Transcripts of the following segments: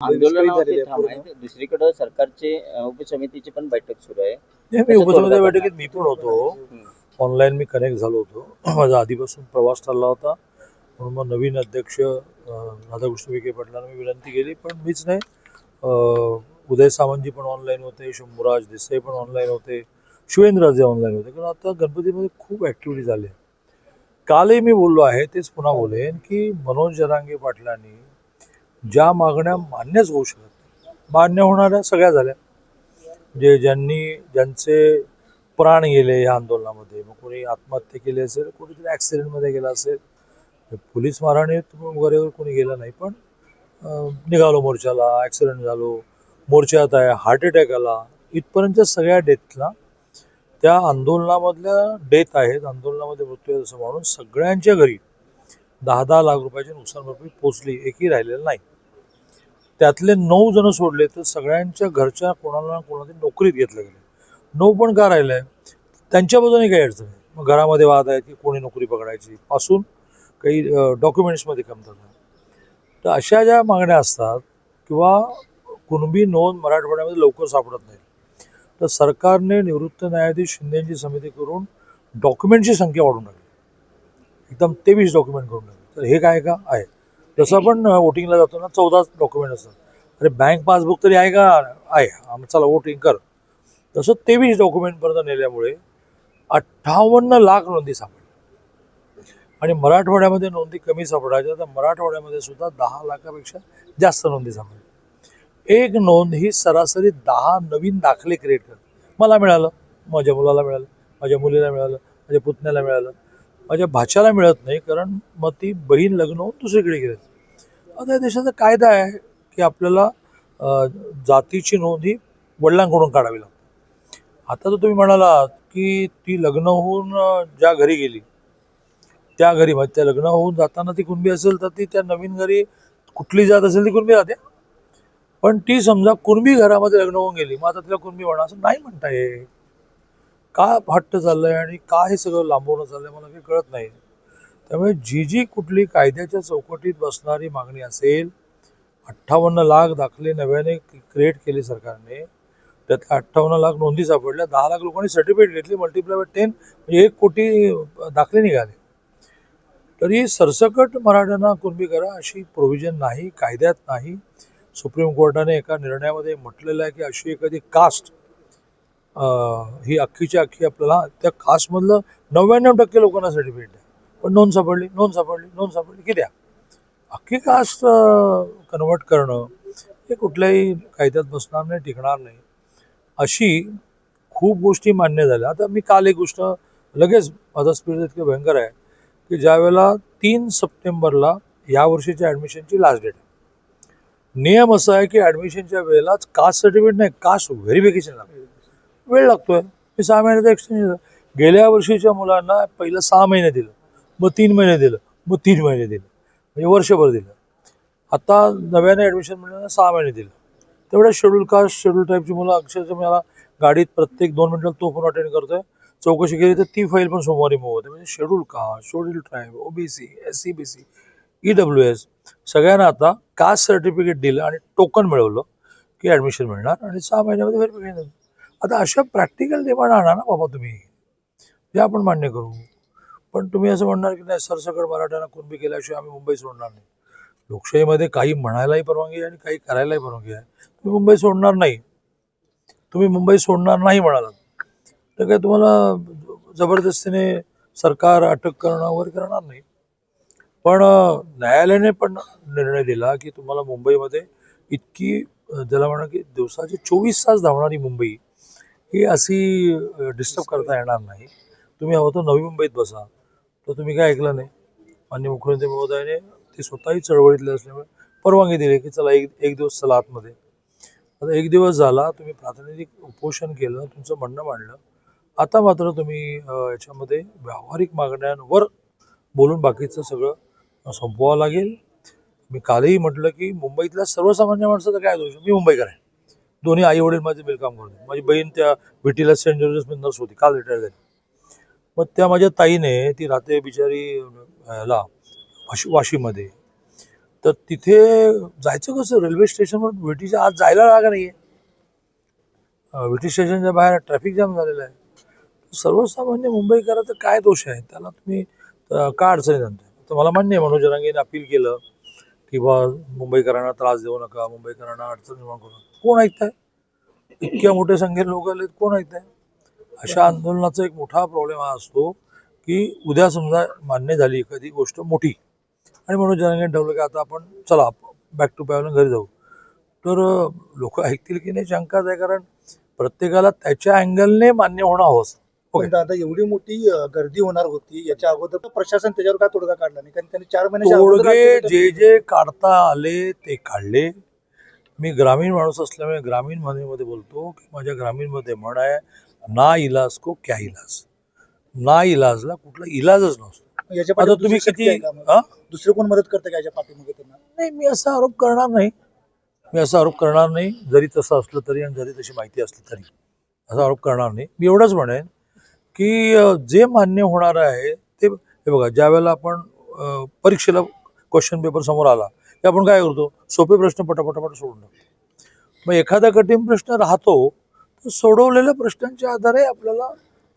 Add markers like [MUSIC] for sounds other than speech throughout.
आंदोलनावरती दुसरीकडे सरकारचे उपसमितीची पण बैठक सुरू आहे. मी उपसमिती बैठकीत मी पण होतो. ऑनलाईन मी कनेक्ट झालो होतो. [CLEARS THROAT] माझा आधीपासून प्रवास चालला होता. म्हणून मग नवीन अध्यक्ष राधाकृष्ण विखे पाटलांना मी विनंती केली पण मीच नाही. उदय सामंतजी पण ऑनलाईन होते शंभूराज देसाई पण ऑनलाईन होते शिवेंद्रराजे ऑनलाईन होते. कारण आता गणपतीमध्ये खूप ॲक्टिव्हिटी झाल्या कालही मी बोललो आहे तेच पुन्हा बोलेन की मनोज जरांगे पाटलांनी ज्या मागण्या मान्यच होऊ शकत नाही, मान्य होणाऱ्या सगळ्या झाल्या. जे ज्यांनी ज्यांचे प्राण गेले या आंदोलनामध्ये मग कोणी आत्महत्या केली असेल कोणीतरी ॲक्सिडेंटमध्ये गेला असेल पोलीस मारहाणीत वगैरे कोणी गेलं नाही पण निघालो मोर्चाला ॲक्सिडेंट झालो मोर्चात आहे हार्ट अटॅक आला इथपर्यंत सगळ्या डेथला त्या आंदोलनामधल्या डेथ आहेत आंदोलनामध्ये मृत्यू आहे असं म्हणून सगळ्यांच्या घरी दहा दहा लाख रुपयाची नुकसान भरपाई पोचली एकही राहिलेलं नाही. त्यातले नऊ जण सोडले तर सगळ्यांच्या घरच्या कोणाला ना कोणाला नोकरीत घेतलं गेलं नऊ पण का राहिलंय? त्यांच्या बाजूने काही अडचण आहे मग घरामध्ये वाद आहे की कोणी नोकरी पकडायची? पासून काही डॉक्युमेंट्समध्ये कमतात तर अशा ज्या मागण्या असतात किंवा कुणबी नोंद मराठवाड्यामध्ये लवकर सापडत नाही. तर सरकारने निवृत्त न्यायाधीश शिंदेची समिती करून डॉक्युमेंटची संख्या वाढून टाकली. एकदम तेवीस डॉक्युमेंट करून टाकली. तर हे काय का? आहे. जसं आपण वोटिंगला जातो ना चौदा डॉक्युमेंट असतात. अरे बँक पासबुक तरी आहे का? आहे. आम चला वोटिंग कर. तसं तेवीस डॉक्युमेंटपर्यंत नेल्यामुळे अठ्ठावन्न लाख नोंदी सापडल्या. आणि मराठवाड्यामध्ये नोंदी कमी सापडायच्या तर मराठवाड्यामध्ये सुद्धा दहा लाखापेक्षा जास्त नोंदी सापडल्या. एक नोंद ही सरासरी दहा नवीन दाखले क्रिएट करते. मला मिळालं माझ्या मुलाला मिळालं माझ्या मुलीला मिळालं माझ्या पुतण्याला मिळालं. माझ्या भाच्याला मिळत नाही कारण मग ती बहीण लग्न होऊन दुसरीकडे गेली. आता या देशाचा कायदा आहे की आपल्याला जातीची नोंद ही वडिलांकडून काढावी लागते. आता जर तुम्ही म्हणालात की ती लग्न होऊन ज्या घरी गेली त्या घरी म्हणजे त्या लग्न होऊन जाताना ती कुणबी असेल तर ती त्या नवीन घरी कुठली जात असेल ती कुणबी राहते. पण ती समजा कुणबी घरामध्ये लग्न होऊन गेली मग आता तिला कुणबी म्हणा असं नाही म्हणता येईल का हट्ट आहे आणि का हे सगळं लांबवणं आहे मला काही कळत नाही. त्यामुळे जी जी कुठली कायद्याच्या चौकटीत बसणारी मागणी असेल अठ्ठावन्न लाख दाखले नव्याने क्रिएट केले सरकारने. त्यातल्या अठ्ठावन्न लाख नोंदी सापडल्या दहा लाख लोकांनी सर्टिफिकेट घेतली मल्टिप्लाय बाय टेन म्हणजे एक कोटी दाखले निघाले. तरी सरसकट मराठ्यांना कुणबी करा अशी प्रोव्हिजन नाही कायद्यात नाही. सुप्रीम कोर्टाने एका निर्णयामध्ये म्हटलेलं आहे की अशी एखादी कास्ट ही अख्खीच्या अख्खी आपल्याला त्या कास्टमधलं नव्याण्णव टक्के लोकांना सर्टिफिकेट द्या. पण नोंद सापडली नोंद सापडली नोंद सापडली की द्या. अख्खी कास्ट कन्वर्ट करणं हे कुठल्याही कायद्यात बसणार नाही टिकणार नाही. अशी खूप गोष्टी मान्य झाल्या. आता मी काल एक गोष्ट लगेच माझा स्पीड इतके भयंकर आहे की ज्यावेळेला तीन सप्टेंबरला या वर्षीच्या ॲडमिशनची लास्ट डेट आहे. नियम असा आहे की ॲडमिशनच्या वेळेलाच कास्ट सर्टिफिकेट नाही कास्ट व्हेरिफिकेशन लागतं. वेळ लागतोय. मी सहा महिन्याचा एक्सटेंशन गेल्या वर्षीच्या मुलांना पहिलं सहा महिने दिलं. मग तीन महिने दिलं. मग तीन महिने दिलं. म्हणजे वर्षभर दिलं. आता नव्याने ॲडमिशन मिळालं सहा महिने दिलं. तेवढ्या शेड्यूल कास्ट शेड्यूल टाईपची मुलं अक्षरशः मला गाडीत प्रत्येक दोन मिनटाला तो फोन अटेंड करतोय. चौकशी केली तर ती फाईल पण सोमवारी मूव होते. म्हणजे schedule caste schedule tribe OBC S C B C E W S सगळ्यांना आता कास्ट सर्टिफिकेट दिलं आणि टोकन मिळवलं की ॲडमिशन मिळणार आणि सहा महिन्यामध्ये व्हेरिफिकेशन आता अशा प्रॅक्टिकल डिमांड आणा ना बाबा तुम्ही. ते आपण मान्य करू. पण तुम्ही असं म्हणणार की नाही सरसकट मराठ्यांना कुणबी केल्याशिवाय आम्ही मुंबई सोडणार नाही. लोकशाहीमध्ये काही म्हणायलाही परवानगी आहे आणि काही करायलाही परवानगी आहे. तुम्ही मुंबई सोडणार नाही. तुम्ही मुंबई सोडणार नाही म्हणालात. तर काय तुम्हाला जबरदस्तीने सरकार अटक करणं वगैरे करणार नाही. पण न्यायालयाने पण निर्णय दिला की तुम्हाला मुंबईमध्ये इतकी ज्याला म्हणा की दिवसाचे चोवीस तास धावणारी मुंबई ही अशी डिस्टर्ब करता येणार नाही. तुम्ही हवं तर नवी मुंबईत बसा. तर तुम्ही काय ऐकलं नाही. माननीय मुख्यमंत्री महोदयाने ते स्वतःही चळवळीतले असल्यामुळे परवानगी दिली की चला एक एक दिवस चला आतमध्ये. आता एक दिवस झाला तुम्ही प्रातिनिधिक उपोषण केलं तुमचं म्हणणं मांडलं. आता मात्र तुम्ही याच्यामध्ये व्यावहारिक मागण्यांवर बोलून बाकीचं सगळं संपवावं लागेल. मी कालही म्हटलं की मुंबईतल्या सर्वसामान्य माणसाचं काय दोष मी मुंबईकर आहे. दोन्ही आई वडील माझे बिलकाम करते माझी बहीण त्या विटीला सेंट जोसेफ नर्स होती काल रिटायर झाली. मग त्या माझ्या ताईने ती राहते बिचारी ला वाशी वाशीमध्ये. तर तिथे जायचं कसं रेल्वे स्टेशनवर विटीच्या आज जायला जागा नाही आहे विटी स्टेशनच्या बाहेर ट्रॅफिक जाम झालेला आहे. सर्वसामान्य मुंबईकराचा काय दोष आहे? त्याला तुम्ही काय का अडचणी आणताय? तर मला मान्य आहे मनोज जरांगेने अपील केलं की बा मुंबईकरांना त्रास देऊ नका मुंबईकरांना अडचण निर्माण करू नका. कोण ऐकताय? इतक्या मोठ्या संख्येने लोक आलेत कोण ऐकताय? अशा आंदोलनाचा एक मोठा प्रॉब्लेम हा असतो की उद्या समजा मान्य झाली एखादी गोष्ट मोठी आणि म्हणून जनांगे ठरवलं की आता आपण चला बॅक टू पॅवलन घरी जाऊ. तर लोक ऐकतील की नाही? शंकाच आहे कारण प्रत्येकाला त्याच्या अँगलने मान्य होणं हवं. पण दादा एवढी मोठी गर्दी होणार होती याच्या अगोदर प्रशासन त्याच्यावर काय तोडगा काढला नाही? कारण त्यांनी चार तोडगे राज्यात जे जे काढता आले ते काढले. मी ग्रामीण माणूस असल्यामुळे ग्रामीण म्हणीमध्ये बोलतो की माझ्या ग्रामीणमध्ये म्हण आहे ना इलाज को क्या इलाज. ना इलाजला कुठला इलाजच नसतो. याच्या आता तुम्ही किती? हा? दुसरं कोण मदत करतं का याच्या पाठीमागे त्यांना? नाही मी असा आरोप करणार नाही. मी असा आरोप करणार नाही जरी तसं असलं तरी आणि जरी तशी माहिती असली तरी. असा आरोप करणार नाही. मी एवढंच म्हणेन की जे मान्य होणार आहे ते हे बघा ज्या वेळेला आपण परीक्षेला क्वेश्चन पेपर समोर आला की आपण काय करतो? सोपे प्रश्न पटापटापट सोडून टाकतो. मग एखादा कठीण प्रश्न राहतो तर सोडवलेल्या प्रश्नांच्या आधारे आपल्याला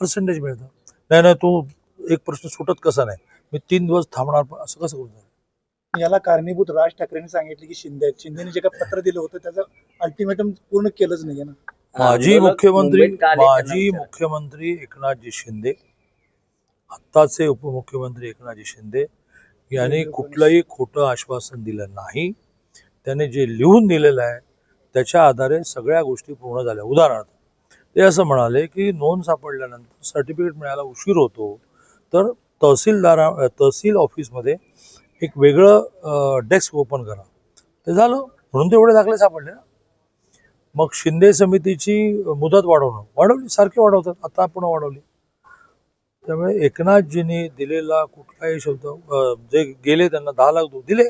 पर्सेंटेज मिळतं. नाही नाही तू एक प्रश्न सुटत कसा नाही? मी तीन दिवस थांबणार पण असं कसं करू याला कारणीभूत राज ठाकरेंनी सांगितले की शिंदे. शिंदेने जे काही पत्र दिलं होतं त्याचं अल्टिमेटम पूर्ण केलंच नाही ना. माजी मुख्यमंत्री माजी. मुख्यमंत्री एकनाथजी शिंदे आत्ताचे उपमुख्यमंत्री एकनाथजी शिंदे याने कुठलंही खोटं आश्वासन दिलं नाही. त्याने जे लिहून दिलेलं आहे त्याच्या आधारे सगळ्या गोष्टी पूर्ण झाल्या. उदाहरणार्थ ते असं म्हणाले की नोंद सापडल्यानंतर सर्टिफिकेट मिळायला उशीर होतो तर तहसीलदारा तहसील ऑफिसमध्ये एक वेगळं डेस्क ओपन करा. ते झालं. म्हणून तेवढे दाखले सापडले ना. मग शिंदे समितीची मुदत वाढवणं. वाढवली सारखी वाढवतात. आता आपण वाढवली. त्यामुळे एकनाथजींनी दिलेला कुठलाही शब्द जे गेले त्यांना दहा लाख देऊ दिले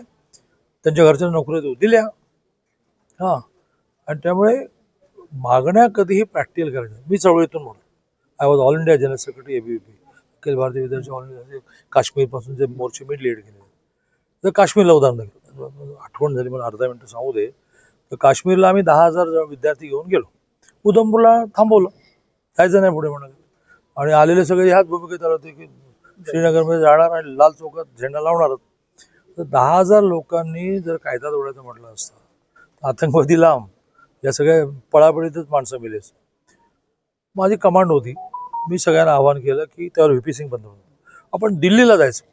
त्यांच्या घरच्या नोकरी देऊ दिल्या. हां. आणि त्यामुळे मागण्या कधीही प्रॅक्टिकल करायच्या मी चळवळीतून म्हणतो I was all India general secretary ABVP Akhil Bharatiya Vidyarthi all India काश्मीरपासून जे मोर्चे मी लीड केले. तर काश्मीरला उदाहरण आठवण झाली मला अर्धा मिनटं सांगू दे. तर काश्मीरला आम्ही दहा हजार विद्यार्थी घेऊन गेलो. उधमपूरला थांबवलं. जायचं नाही पुढे म्हणाले. आणि आलेले सगळे ह्याच भूमिकेत आले होते की श्रीनगरमध्ये जाणार आणि लाल चौकात झेंडा लावणारच. तर दहा हजार लोकांनी जर कायदा तोडायचं म्हटलं असतं तर आतंकवादी लांब या सगळ्या पळापळीतच माणसं मिळेल माझी कमांड होती. मी सगळ्यांना आवाहन केलं की त्यावर व्ही पी सिंग बंद आपण दिल्लीला जायचं.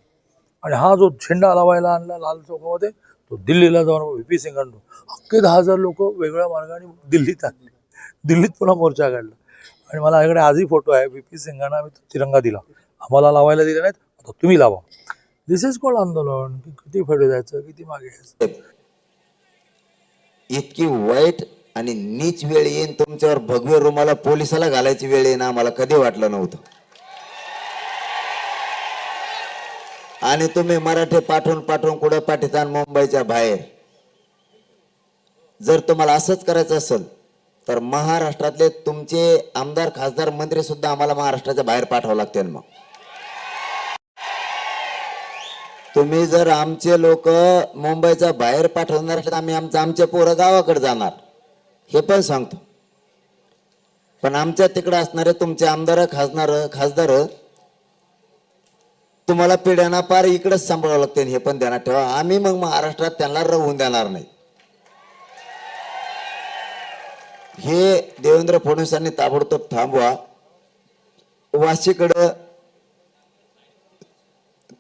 आणि हा जो झेंडा लावायला आणला लाल चौकामध्ये तो दिल्लीला जाऊन व्ही पी सिंग आणतो. अख्खे दहा हजार लोक वेगळ्या मार्गाने दिल्लीत आणले दिल्लीत पुन्हा मोर्चा काढला. आणि मला माझ्याकडे आजही फोटो आहे. बी पी सिंगांना आम्ही तिरंगा दिला. आम्हाला लावायला दिला नाहीत आता तुम्ही लावा. दिस इज कॉल आंदोलन. की किती पुढे जायचं किती मागे इतकी वाईट आणि नीच वेळ येईन तुमच्यावर भगवे रुमाला पोलिसाला घालायची वेळ येईन आम्हाला कधी वाटलं नव्हतं. आणि तुम्ही मराठी पाठवून पाठवून कुठं पाठितान मुंबईच्या बाहेर. जर तुम्हाला असंच करायचं असेल तर महाराष्ट्रातले तुमचे आमदार खासदार मंत्री सुद्धा आम्हाला महाराष्ट्राच्या बाहेर पाठवावं लागतील मग. तुम्ही जर आमचे लोक मुंबईच्या बाहेर पाठवणार असले आम्ही आमचं आमचे पोरं गावाकडे जाणार. हे पण सांगतो. पण आमच्या तिकडे असणारे तुमचे आमदार खासदार खासदार तुम्हाला पिढ्यांना पार इकडेच सांभाळावं लागते हे पण ध्यानात ठेवा. आम्ही मग महाराष्ट्रात त्यांना राहून देणार नाही. हे देवेंद्र फडणवीसांनी ताबडतोब थांबवा. वाशीकडं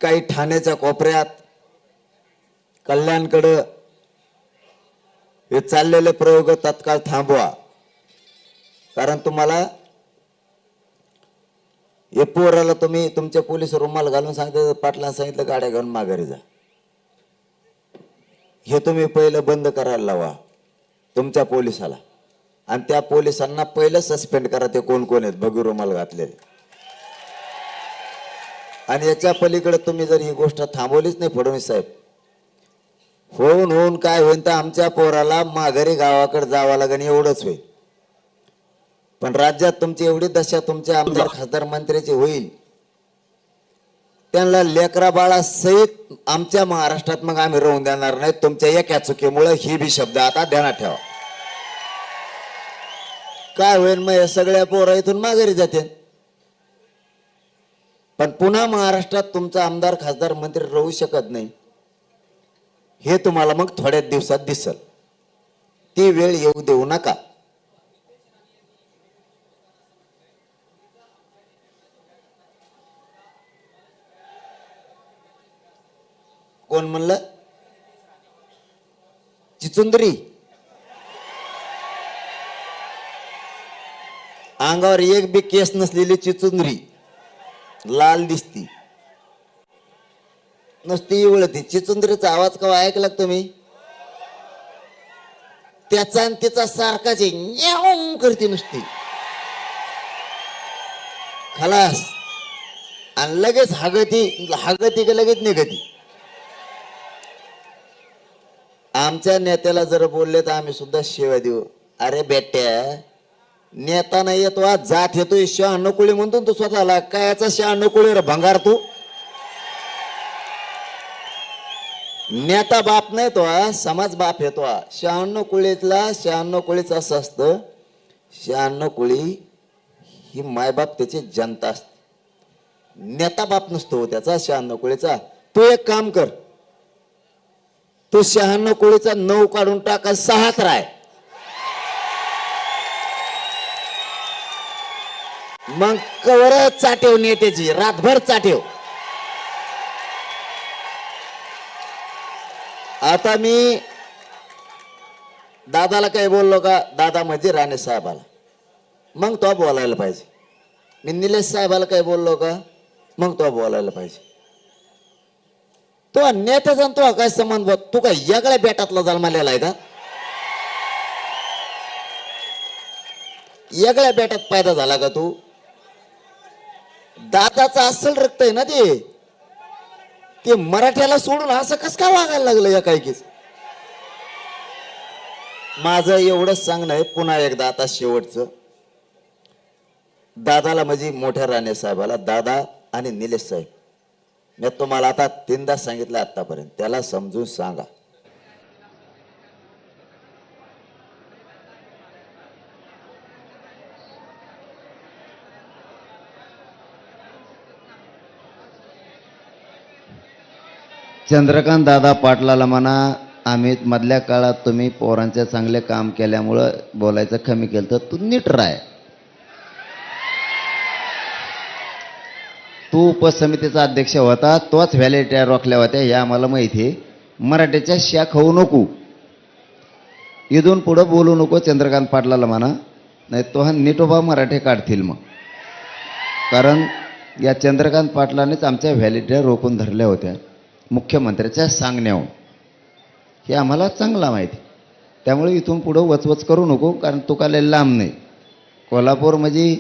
काही ठाण्याच्या कोपऱ्यात कल्याणकडं हे चाललेले प्रयोग तत्काळ थांबवा. कारण तुम्हाला हे पोराला तुम्ही तुमच्या पोलीस रुमाल घालून सांगते पाटलांना सांगितलं गाड्या घेऊन माघारी जा. हे तुम्ही पहिलं बंद करायला लावा तुमच्या पोलिसाला. आणि त्या पोलिसांना पहिलं सस्पेंड करा ते कोण कोण आहेत? भगवी रुमाल घातलेले. आणि याच्या पलीकडे तुम्ही जर ही गोष्ट थांबवलीच नाही फडणवीस साहेब. होऊन होऊन काय होईल तर आमच्या पोराला माघारी गावाकडे जावं लागेल एवढंच होईल. पण राज्यात तुमची एवढी दशा तुमच्या आमदार खासदार मंत्र्याची होईल. त्यांना लेकरा बाळा सहित आमच्या महाराष्ट्रात मग आम्ही राहून देणार नाही तुमच्या एका चुकीमुळे ही बी शब्द आता ध्यानात ठेवा. काय होईल मग या सगळ्या पोरा इथून माघारी जाते पण पुन्हा महाराष्ट्रात तुमचा आमदार खासदार मंत्री राहू शकत नाही. हे तुम्हाला मग थोड्याच दिवसात दिसल. ती वेळ येऊ देऊ नका. कोण म्हणलं? चिचुंदरी अंगावर एक बी केस नसलेली चिचुंदरी. लाल दिसती. नुसती वळती चिचुंदरीचा आवाज कवा ऐकला तुम्ही? त्याचा आणि तिचा सारखाच आहे करते नुसती. खलास. आणि लगेच हागती हागती का लगेच निघती? आमच्या नेत्याला जर बोलले तर आम्ही सुद्धा सेवा देऊ. अरे बेट्या नेता नाही येतो आज जात येतोय शहाण्णव कुळी म्हणतो तू स्वतःला कायचा शहाण्णव कुळी रे भंगार तू? नेता बाप नाही तो समाज बाप येतो शहाण्णव कुळीतला शहाण्णव कुळीच असं असतं शहाण्णव कुळी ही मायबाप त्याची जनता असते. नेता बाप नसतो हो त्याचा शहाण्णव कुळीचा. तू एक काम कर तू शहाण्णव कुळीचा नऊ काढून टाका सहाच राय मग कवर चाटेव नेत्याची रातभर चाटेव. आता मी दादाला काय बोललो का दादा म्हणजे राणे साहेबाला. मग तो बोलायला पाहिजे. मी निलेश साहेबाला काय बोललो का मग तो बोलायला पाहिजे. तो नेत्याचा तो काय संबंध बघ तू काय यागळ्या बेटातला जन्मालेला आहे का? यागळ्या बेटात पैदा झाला का तू? दादाचं असल रक्त आहे ना ते? ते मराठ्याला सोडून असं कस काय वागायला लागलं या कायकीच माझं एवढंच सांगणं आहे पुन्हा एकदा आता शेवटचं. दादाला म्हणजे मोठ्या राणे साहेबाला दादा आणि निलेश साहेब. मी तुम्हाला आता तीनदा सांगितलं आतापर्यंत त्याला समजून सांगा. चंद्रकांत दादा पाटलाला म्हणा आम्ही मधल्या काळात तुम्ही पोरांचे चांगले काम केल्यामुळं बोलायचं कमी केलं तर तू नीट राय. तू उपसमितीचा अध्यक्ष होता तोच व्हॅलिट्या रोखल्या होत्या हे आम्हाला माहिती आहे. मराठीच्या शाख होऊ नको. इथून पुढं बोलू नको चंद्रकांत पाटलाला म्हणा. नाही तो हा नीटोबा मराठी काढतील मग. कारण या चंद्रकांत पाटलानेच आमच्या व्हॅलिट्या रोखून धरल्या होत्या. मुख्यमंत्र्याच्या सांगण्याहून. हे आम्हाला चांगला माहिती. त्यामुळे इथून पुढं वचवच करू नको कारण तो का लय लांब नाही. कोल्हापूर म्हणजे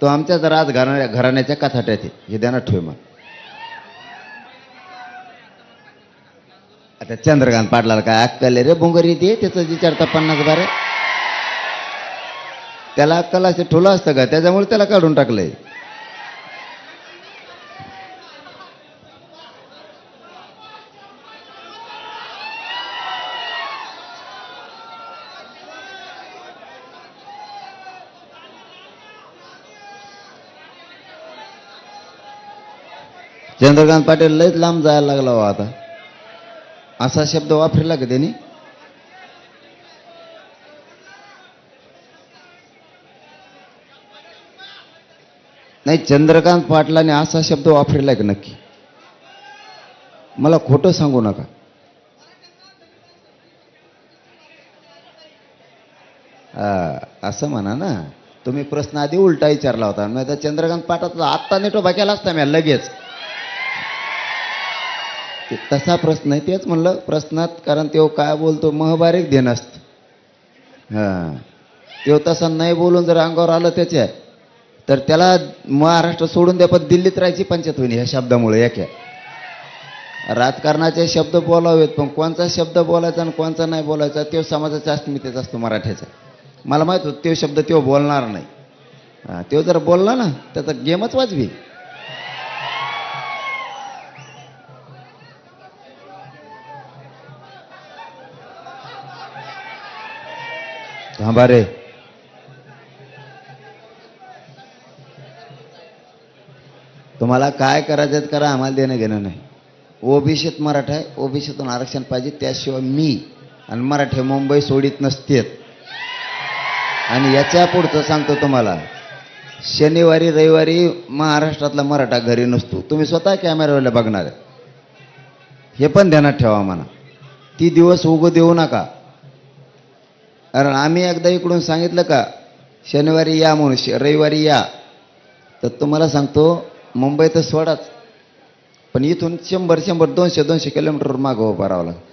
तो आमच्याच राज घराण्या घराण्याच्या कथाट्यात आहे. हे ध्यानात ठेव मग. आता चंद्रकांत पाटलाला काय अक्कल रे बोंगर येते त्याचं विचारता पन्नास बारे. त्याला अक्कल असे ठोलं असतं का? त्याच्यामुळे त्याला काढून टाकलंय. चंद्रकांत पाटील लयच लांब जायला लागला हो आता. असा शब्द वापरला का त्यांनी? नाही चंद्रकांत पाटलाने असा शब्द वापरला का नक्की? मला खोटं सांगू नका. हा, असं म्हणा ना. तुम्ही प्रश्न आधी उलटा विचारला होता. नाही तर चंद्रकांत पाटातला आत्ता नेटो केला असता मी लगेच. तसा प्रश्न आहे तेच म्हणलं प्रश्नात कारण तो काय बोलतो महबारीक देण असतं. हां. तो तसा नाही बोलून जर अंगावर आलं त्याच्या तर त्याला महाराष्ट्र सोडून द्या पण दिल्लीत राहायची पंचायत होईल ह्या शब्दामुळे याक्या राजकारणाचे शब्द बोलावेत पण कोणचा शब्द बोलायचा आणि कोणचा नाही बोलायचा तो समाजाच्या अस्मितेचा असतो मराठ्याचा मला माहीत होतं तो शब्द तो बोलणार नाही. हां तो जर बोलला ना त्याचा गेमच वाजवी. थांबा रे तुम्हाला काय करायचं करा आम्हाला देणं घेणं नाही. ओबीसीत मराठा आहे ओबीसीतून आरक्षण पाहिजे त्याशिवाय मी आणि मराठे मुंबई सोडित नसतेत. आणि याच्या पुढचं सांगतो तुम्हाला शनिवारी रविवारी महाराष्ट्रातला मराठा घरी नसतो. तुम्ही स्वतः कॅमेऱ्यावर बघणार आहे. हे पण ध्यानात ठेवा म्हणा. ती दिवस उगू देऊ नका. कारण आम्ही एकदा इकडून सांगितलं का शनिवारी या म्हणून श- रविवारी या. तर तुम्हाला सांगतो मुंबई तर सोडाच. पण इथून शंभर शंभर दोनशे दोनशे किलोमीटर मागं उभं राहावं लागतं.